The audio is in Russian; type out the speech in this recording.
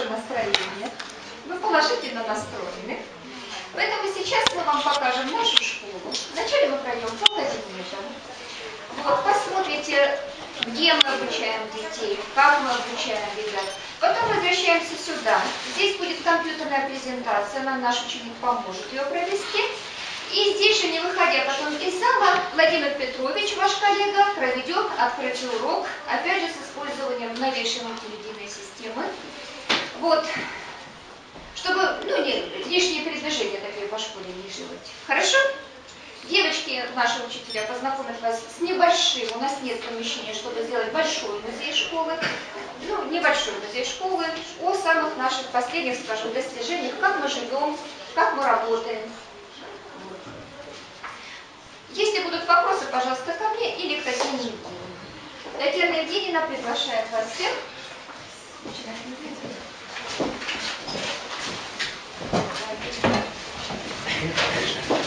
хорошее настроение. Вы положительно настроены. Поэтому сейчас мы вам покажем нашу школу. Вначале мы пройдем по кабинетам. Вот, посмотрите, где мы обучаем детей, как мы обучаем ребят. Потом возвращаемся сюда. Здесь будет компьютерная презентация, нам наш ученик поможет ее провести. И здесь же, не выходя потом из зала, Владимир Петрович, ваш коллега, проведет открытый урок, опять же с использованием новейшей мультимедийной системы. Вот, чтобы ну, не, лишние передвижения такие по школе не делать. Хорошо? Девочки, наши учителя, познакомят вас с небольшим, у нас нет помещения, чтобы сделать большой музей школы, ну, небольшой музей школы, о самых наших последних, скажем, достижениях, как мы живем, как мы работаем. Если будут вопросы, пожалуйста, ко мне или к Татьяне Евгеньевне. Татьяна Евгеньевна приглашает вас всех. Obrigado.